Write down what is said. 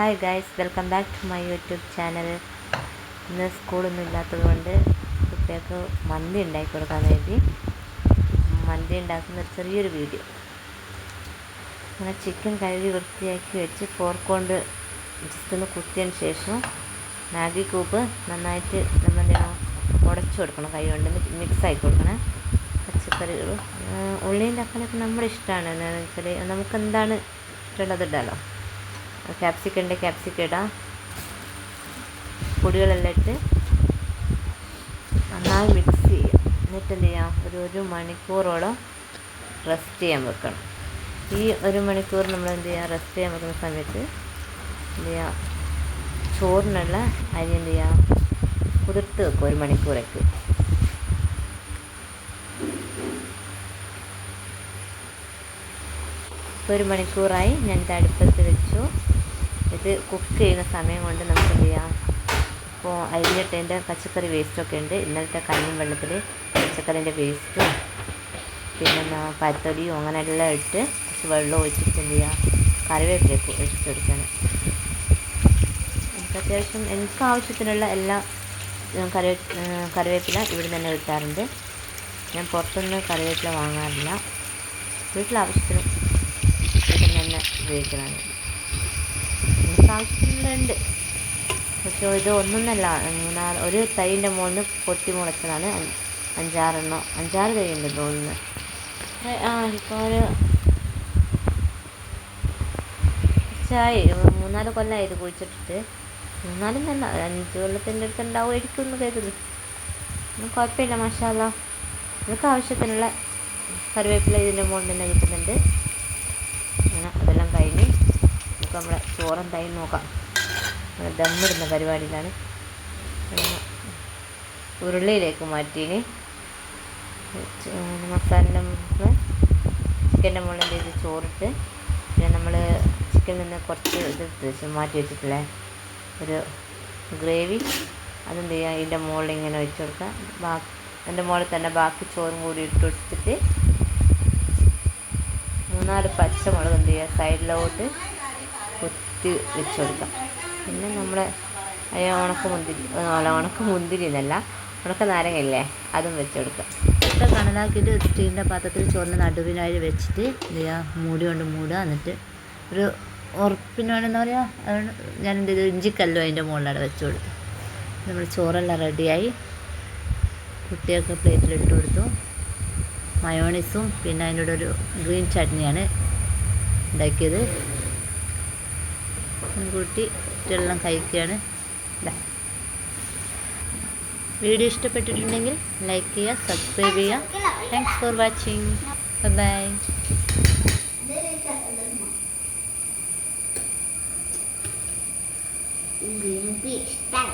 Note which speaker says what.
Speaker 1: Hi guys welcome back to my YouTube channel ഇന്ന് സ്കൂളൊന്നും ഇല്ലാത്തത് കൊണ്ട് കുട്ടികൾക്ക് മന്തി ഉണ്ടാക്കി കൊടുക്കാൻ വേണ്ടി മന്തി ഉണ്ടാക്കുന്ന ഒരു ചെറിയൊരു വീഡിയോ അങ്ങനെ ചിക്കൻ കഴുകി വൃത്തിയാക്കി വെച്ച് ഫോർക്കൊണ്ട് ജസ്റ്റ് ഒന്ന് കുത്തിയതിന് ശേഷം മാഗി കൂപ്പ് നന്നായിട്ട് നമ്മൾ ഉടച്ചു കൊടുക്കണം കൈ കൊണ്ട് മിക്സ് ആക്കി കൊടുക്കണം. പച്ചക്കറികളും. ഉള്ളിന്റെ അപ്പനൊക്കെ നമ്മുടെ ഇഷ്ടമാണ്. എന്താണെന്ന് വെച്ചാൽ നമുക്ക് എന്താണ് ഇഷ്ടമുള്ളത് ഇടാലോ? ക്യാപ്സിക്കം ഉണ്ട് ക്യാപ്സിക്കം ഇടാം. പൊടികളെല്ലാം ഇട്ട് നന്നായി മിക്സ് ചെയ്യുക എന്നിട്ട് എന്ത് ചെയ്യാം? ഒരു ഒരു മണിക്കൂറോളം റെസ്റ്റ് ചെയ്യാൻ വെക്കണം. ഈ ഒരു മണിക്കൂർ നമ്മൾ എന്ത് ചെയ്യുക റെസ്റ്റ് ചെയ്യാൻ വെക്കുന്ന സമയത്ത് എന്ത് ചെയ്യുക ചോറിനുള്ള അരി എന്ത് ചെയ്യുക കുതിർത്ത് വെക്കും ഒരു മണിക്കൂറേക്ക്. ഒരു മണിക്കൂറായി ഞാൻ അടുപ്പത്ത് വെച്ചു. ഇത് കുക്ക് ചെയ്യുന്ന സമയം കൊണ്ട് നമുക്ക് എന്ത് ചെയ്യാം ഇപ്പോൾ അരിഞ്ഞിട്ടതിന്റെ പച്ചക്കറി വേസ്റ്റൊക്കെ ഉണ്ട്. ഇന്നലത്തെ കഞ്ഞും വെള്ളത്തിൽ പച്ചക്കറിന്റെ വേസ്റ്റും പിന്നെ പത്തടിയും അങ്ങനെ എല്ലാം ഇട്ട് കുറച്ച് വെള്ളം ഒഴിച്ചിട്ട് എന്ത് ചെയ്യാം കറിവേപ്പിലേക്ക് ഒഴിച്ചെടുക്കാൻ എനിക്ക് അത്യാവശ്യം എനിക്ക് ആവശ്യത്തിനുള്ള എല്ലാ കറിവേ കറിവേപ്പില ഇവിടെ തന്നെ കിട്ടാറുണ്ട്. ഞാൻ പുറത്തുനിന്ന് കറിവേപ്പില വാങ്ങാറില്ല. വീട്ടിലാവശ്യത്തിനും ഇവിടെ തന്നെ ഉപയോഗിക്കുന്നതാണ് എനിക്ക് പക്ഷെ ഇത് ഒന്നൊന്നല്ല ഒരു തൈന്റെ മുകളിൽ പൊട്ടി മുളച്ചതാണ്. അഞ്ചാറെണ്ണം അഞ്ചാറ് തൈ ഉണ്ട് തോന്നുന്നു ആ ഇപ്പോൾ ഒരു കുറച്ചായി മൂന്നാൽ കൊല്ലമായി ഇത് കുഴിച്ചിട്ടിട്ട്. മൂന്നാലും തന്നെ അഞ്ച് കൊല്ലത്തിന്റെ അടുത്ത് ഉണ്ടാവുമായിരിക്കും എന്ന് കരുതുന്നു. കുഴപ്പമില്ല മഷാല നമുക്ക് ആവശ്യത്തിനുള്ള കറിവേപ്പില ഇതിന്റെ മുകളിൽ തന്നെ കിട്ടുന്നുണ്ട്. നമുക്ക് നമ്മുടെ ചോറെന്തായാലും നോക്കാം. നമ്മുടെ ദമ്മിടുന്ന പരിപാടിയിലാണ്. ഉരുളിയിലേക്ക് മാറ്റീന് മസാലന്റെ ചിക്കന്റെ മുകളിൽ ചെയ്ത് ചോറിട്ട് പിന്നെ നമ്മൾ ചിക്കനിൽ നിന്ന് കുറച്ച് ഇത് മാറ്റി വെച്ചിട്ടില്ലേ? ഒരു ഗ്രേവി. അതെന്ത് ചെയ്യുക? അതിന്റെ മുകളിൽ ഇങ്ങനെ വെച്ച് കൊടുക്കുക. ബാക്കി അതിന്റെ മുകളിൽ തന്നെ ബാക്കി ചോറും കൂടി ഇട്ട് കൊടുത്തിട്ട് മൂന്നാൽ പച്ചമുളക് എന്ത് ചെയ്യുക? സൈഡിലോട്ട് കുത്തി വെച്ച് കൊടുക്കാം. പിന്നെ നമ്മുടെ ഉണക്ക മുന്തിരി അല്ല ഉണക്ക മുന്തിരി എന്നല്ല ഉണക്ക നാരങ്ങയില്ലേ അതും വെച്ച് കൊടുക്കാം. ഇട്ട കണലാക്കിയിട്ട് സ്റ്റീലിന്റെ പാത്രത്തിൽ ചോറിന് നടുവിനായി വെച്ചിട്ട് ഇതാ മൂടി കൊണ്ട് മൂടുക. എന്നിട്ട് ഒരു ഉറപ്പിന് വേണമെന്ന് അതുകൊണ്ട് ഞാൻ എന്റെ ഒരു ഇഞ്ചിക്കല്ലോ അതിന്റെ മുകളിലാണ് വെച്ച് കൊടുത്തു. നമ്മൾ ചോറെല്ലാം റെഡിയായി. കുട്ടികൾക്ക് പ്ലേറ്റിലിട്ട് കൊടുത്തു. മയോണീസും പിന്നെ അതിന്റെ ഒരു ഗ്രീൻ ചട്നിയാണ് ഉണ്ടാക്കിയത്. കൂട്ടി എല്ലാം കഴിക്കുകയാണ് വീഡിയോ ഇഷ്ടപ്പെട്ടിട്ടുണ്ടെങ്കിൽ ലൈക്ക് ചെയ്യുക സബ്സ്ക്രൈബ് ചെയ്യുക താങ്ക്സ് ഫോർ വാച്ചിങ് ബൈ
Speaker 2: ഇഷ്ടം